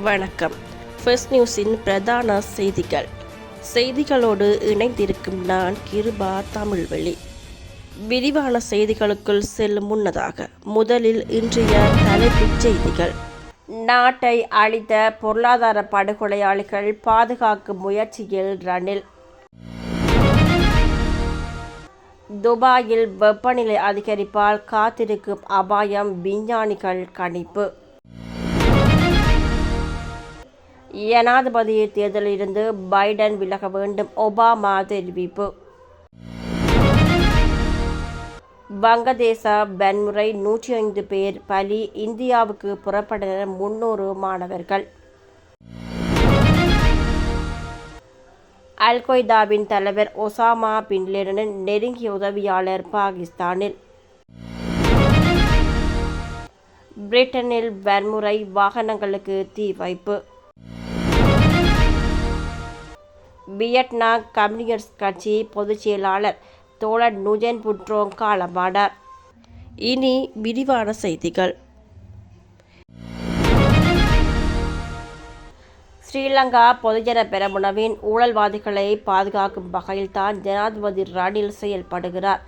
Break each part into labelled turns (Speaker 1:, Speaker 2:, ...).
Speaker 1: வணக்கம். ஃபர்ஸ்ட் நியூஸின் பிரதான செய்திகள். செய்திகளோடு இணைந்திருக்கும் நான் கிருபா தமிழ்வெளி. விரிவான செய்திகளுக்குள் செல்லும் முன்னதாக முதலில் இன்றைய தலைப்புச் செய்திகள். நாட்டை அழித்த பொருளாதார படுகொலையாளிகள் பாதுகாக்கும் முயற்சியில் ரணில். துபாயில் வெப்பநிலை அதிகரிப்பால் காத்திருக்கும் அபாயம் விஞ்ஞானிகள் கணிப்பு. ஜனாதிபதி தேர்தலிலிருந்து பைடன் விலக வேண்டும். ஒபாமா தெரிவிப்பு. வங்கதேச வன்முறை நூற்றி ஐந்து பேர் பலி. இந்தியாவுக்கு புறப்பட்டனர் முன்னூறு மாணவர்கள். அல் கொய்தாவின் தலைவர் ஒசாமா பின்லேடனின் நெருங்கிய உதவியாளர் பாகிஸ்தானில். பிரிட்டனில் வன்முறை வாகனங்களுக்கு தீ வைப்பு. வியட்நாம் கம்யூனிஸ்ட் கட்சி பொதுச் செயலாளர் தோழர் நுஜன் புட்ரோங் காலமானார் இனி விரிவான செய்திகள். ஸ்ரீலங்கா பொதுஜன பெரமுனவின் ஊழல்வாதிகளை பாதுகாக்கும் வகையில் தான் ஜனாதிபதி ரணில் செயல்படுகிறார்.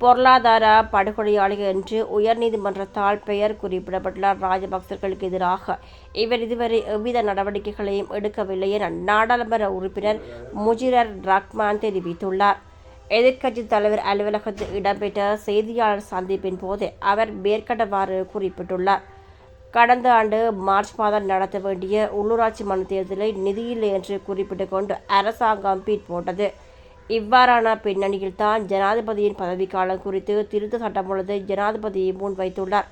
Speaker 1: பொருளாதார படுகொலையாளிகள் என்று உயர்நீதிமன்றத்தால் பெயர் குறிப்பிடப்பட்டுள்ள ராஜபக்சர்களுக்கு எதிராக இவர் இதுவரை எவ்வித நடவடிக்கைகளையும் எடுக்கவில்லை என நாடாளுமன்ற உறுப்பினர் முஜிரர் ரக்மான் தெரிவித்துள்ளார். எதிர்க்கட்சி தலைவர் அலுவலகத்தில் இடம்பெற்ற செய்தியாளர் சந்திப்பின் போது அவர் மேற்கண்டவாறு குறிப்பிட்டுள்ளார். கடந்த ஆண்டு மார்ச் மாதம் நடத்த வேண்டிய உள்ளூராட்சி மன்ற தேர்தலை நிதியில்லை என்று குறிப்பிட்டு கொண்டு அரசாங்கம் பீட் போட்டது. இவ்வாறான பின்னணியில் தான் ஜனாதிபதியின் பதவிக்காலம் குறித்து திருத்த சட்டமூலத்தை ஜனாதிபதி முன்வைத்துள்ளார்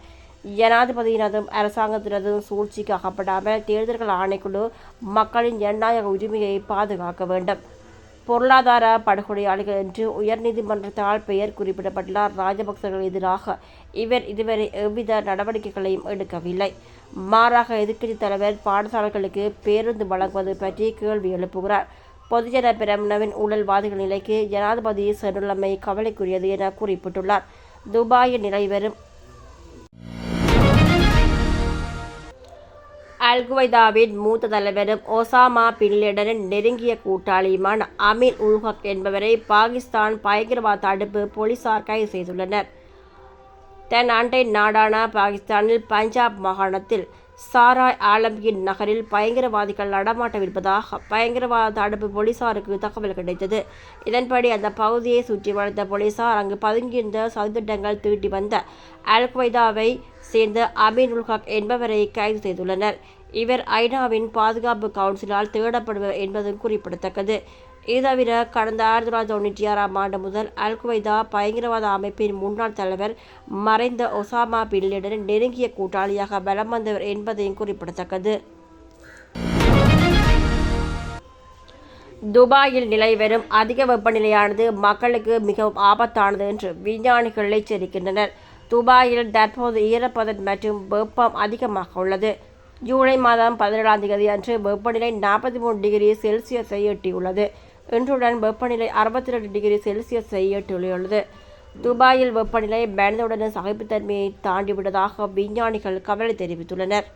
Speaker 1: ஜனாதிபதியினதும் அரசாங்கத்தினதும் சூழ்ச்சிக்கு அகப்படாமல் தேர்தல்கள் ஆணைக்குழு மக்களின் ஜனநாயக உரிமையை பாதுகாக்க வேண்டும். பொருளாதார படுகொலையாளிகள் என்று உயர்நீதிமன்றத்தால் பெயர் குறிப்பிடப்பட்டுள்ள ராஜபக்சர்கள் எதிராக இவர் இதுவரை எவ்வித நடவடிக்கைகளையும் எடுக்கவில்லை. மாறாக எதிர்க்கட்சித் தலைவர் பாடசாலைகளுக்கு பேருந்து வழங்குவது பற்றி கேள்வி எழுப்புகிறார். பொதுஜன பிரமுனவின் ஊழல்வாதிகள் நிலைக்கு ஜனாதிபதி சென்றுள்ளமை கவலைக்குரியது என குறிப்பிட்டுள்ளார். துபாயில் நிலைவரும் அல்குவைதாவின் மூத்த தலைவரும் ஒசாமா பின்லேடனின் நெருங்கிய கூட்டாளியுமான அமீர் உல்ஹக் என்பவரை பாகிஸ்தான் பயங்கரவாத தடுப்பு போலீசார் கைது செய்துள்ளனர். தன் அண்டை நாடான பாகிஸ்தானில் பஞ்சாப் மாகாணத்தில் சாராய் ஆலம்கீர் நகரில் பயங்கரவாதிகள் நடமாட்டவிருப்பதாக பயங்கரவாத தடுப்பு போலீசாருக்கு தகவல் கிடைத்தது. இதன்படி அந்த பகுதியை சுற்றி வளைத்த போலீசார் அங்கு பதுங்கியிருந்த சதித்திட்டங்கள் தீட்டி வந்த அல் கொய்தாவை சேர்ந்த அமீன் உல் ஹக் என்பவரை கைது செய்துள்ளனர். இவர் ஐநாவின் பாதுகாப்பு கவுன்சிலால் தேடப்படுவர் என்பதும் குறிப்பிடத்தக்கது. இது தவிர கடந்த ஆயிரத்தி தொள்ளாயிரத்தி தொண்ணூற்றி ஆறாம் ஆண்டு முதல் அல் குவைதா பயங்கரவாத அமைப்பின் முன்னாள் தலைவர் மறைந்த ஒசாமா பின்லேடன் நெருங்கிய கூட்டாளியாக பலம் வந்தவர் என்பதையும் குறிப்பிடத்தக்கது. துபாயில் நிலை அதிக வெப்பநிலையானது மக்களுக்கு மிகவும் ஆபத்தானது என்று விஞ்ஞானிகள் எச்சரிக்கின்றனர். துபாயில் தற்போது ஈரப்பதம் மற்றும் வெப்பம் அதிகமாக உள்ளது. ஜூலை மாதம் பதினேழாம் தேதி அன்று வெப்பநிலை நாற்பத்தி மூணு டிகிரி செல்சியஸை எட்டியுள்ளது. இன்றுடன் வெப்பநிலை அறுபத்தி ரெண்டு டிகிரி செல்சியஸை எட்டியுள்ளது துபாயில் வெப்பநிலை மனிதனுடன் சகிப்புத்தன்மையை தாண்டிவிட்டதாக விஞ்ஞானிகள் கவலை தெரிவித்துள்ளனர்.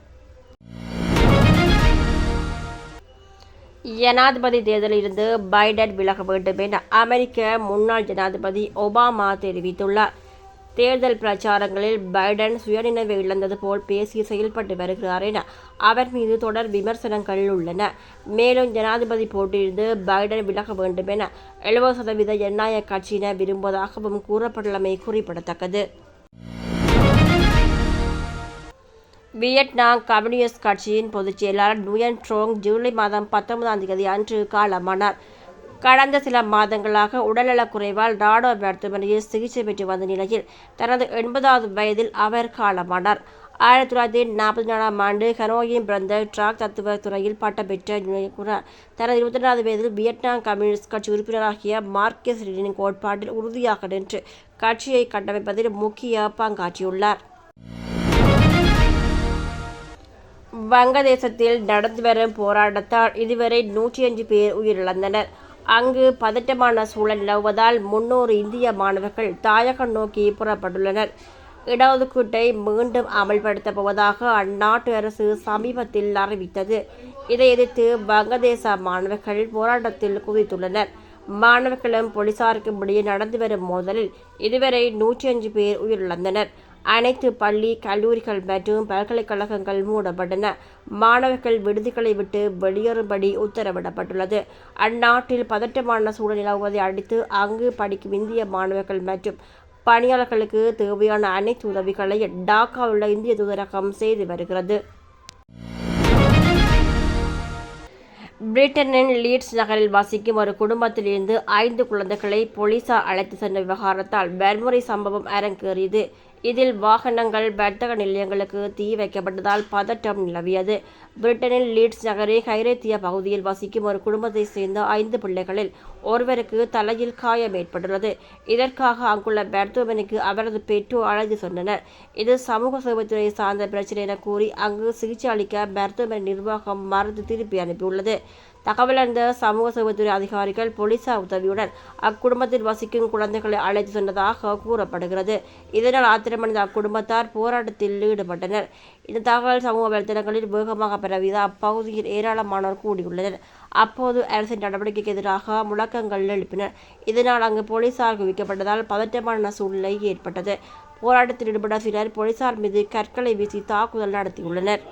Speaker 1: ஜனாதிபதி தேர்தலில் இருந்து பைடன் விலக வேண்டும் என அமெரிக்க முன்னாள் ஜனாதிபதி ஒபாமா தெரிவித்துள்ளார். தேர்தல் பிரச்சாரங்களில் பைடன் சுயநினைவை இழந்தது போல் பேசி செயல்பட்டு வருகிறார் என அவர் மீது தொடர் விமர்சனங்கள் உள்ளன. மேலும் ஜனாதிபதி போட்டியிலிருந்து பைடன் விலக வேண்டும் என எழுபது சதவீத ஜனநாயக கட்சியினர் விரும்புவதாகவும் கூறப்பட்டுள்ளமை குறிப்பிடத்தக்கது. வியட்நாம் கம்யூனிஸ்ட் கட்சியின் பொதுச் செயலாளர் நுயன் ட்ரோங் ஜூலை மாதம் பத்தொன்பதாம் தேதி அன்று காலமானார். கடந்த சில மாதங்களாக உடல்நலக்குறைவால் ராணுவ மருத்துவமனையில் சிகிச்சை பெற்று வந்த நிலையில் தனது எண்பதாவது வயதில் அவர் காலமானார். ஆயிரத்தி தொள்ளாயிரத்தி நாற்பத்தி நாலாம் ஆண்டு ஹனோயின் பிறந்த ட்ராக் தத்துவ துறையில் பட்டம் பெற்ற கூட தனது இருபத்தி ரெண்டாவது வயதில் வியட்நாம் கம்யூனிஸ்ட் கட்சி உறுப்பினராகிய மார்க்கெஸ் லெனின் கோட்பாட்டில் உறுதியாக நின்று கட்சியை கட்டமைப்பதில் முக்கிய பங்காற்றியுள்ளார். வங்கதேசத்தில் நடந்து வரும் போராட்டத்தால் இதுவரை நூற்றி அஞ்சு பேர் உயிரிழந்தனர். அங்கு பதட்டமான சூழல் நிலவுவதால் முன்னூறு இந்திய மாணவர்கள் தாயகம் நோக்கி புறப்பட்டுள்ளனர். இடஒதுக்கீட்டை மீண்டும் அமல்படுத்தப் போவதாக அந்நாட்டு அரசு சமீபத்தில் அறிவித்தது. இதை எதிர்த்து வங்கதேச மாணவர்கள் போராட்டத்தில் குவித்துள்ளனர். மாணவர்களும் போலீசாருக்கும் இடையே நடந்து வரும் மோதலில் இதுவரை நூற்றி அஞ்சு பேர் உயிரிழந்தனர். அனைத்து பள்ளி கல்லூரிகள் மற்றும் பல்கலைக்கழகங்கள் மூடப்பட்டன. மாணவர்கள் விடுதிகளை விட்டு வெளியேறும்படி உத்தரவிடப்பட்டுள்ளது. அந்நாட்டில் பதட்டமான சூழல் நிலவுவதை அடுத்து அங்கு படிக்கும் இந்திய மாணவர்கள் மற்றும் பணியாளர்களுக்கு தேவையான அனைத்து உதவிகளையும் டாக்கா உள்ள இந்திய தூதரகம் செய்து வருகிறது. பிரிட்டனின் லீட்ஸ் நகரில் வசிக்கும் ஒரு குடும்பத்திலிருந்து ஐந்து குழந்தைகளை போலீசார் அழைத்து சென்ற விவகாரத்தால் வன்முறை சம்பவம் அரங்கேறியது. இதில் வாகனங்கள் வர்த்தக நிலையங்களுக்கு தீ வைக்கப்பட்டதால் பதட்டம் நிலவியது. பிரிட்டனில் லீட்ஸ் நகரில் ஹைரேத்திய பகுதியில் வசிக்கும் ஒரு குடும்பத்தைச் சேர்ந்த ஐந்து பிள்ளைகளில் ஒருவருக்கு தலையில் காயம் ஏற்பட்டுள்ளது. இதற்காக அங்குள்ள மருத்துவமனைக்கு அவரது பெற்றோர் அழைத்து சொன்னனர் இது சமூக சேவைத்துறை சார்ந்த பிரச்சனை என கூறி அங்கு சிகிச்சை அளிக்க மருத்துவமனை நிர்வாகம் மருந்து திருப்பி அனுப்பியுள்ளது. தகவல் அறிந்த சமூக சேவைத்துறை அதிகாரிகள் போலீசார் உதவியுடன் அக்குடும்பத்தில் வசிக்கும் குழந்தைகளை அழைத்து சென்றதாக கூறப்படுகிறது. இதனால் ஆத்திரமடைந்த அக்குடும்பத்தார் போராட்டத்தில் ஈடுபட்டனர். இந்த தகவல் சமூக வலைதளங்களில் வேகமாக பரவியது. அப்பகுதியில் ஏராளமானோர் கூடியுள்ளனர். அப்போது அரசின் நடவடிக்கைக்கு எதிராக முழக்கங்கள் எழுப்பினர். இதனால் அங்கு போலீசார் குவிக்கப்பட்டதால் பதற்றமான சூழ்நிலை ஏற்பட்டது. போராட்டத்தில் ஈடுபட்ட சிலர் போலீசார் மீது கற்களை வீசி தாக்குதல் நடத்தியுள்ளனர்.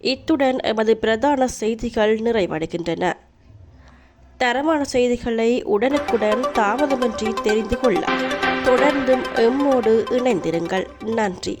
Speaker 1: இத்துடன் எமது பிரதான செய்திகள் நிறைவடைகின்றன. தரமான செய்திகளை உடனுக்குடன் தாமதமின்றி தெரிந்து கொள்ள தொடர்ந்தும் எம்மோடு இணைந்திருங்கள். நன்றி.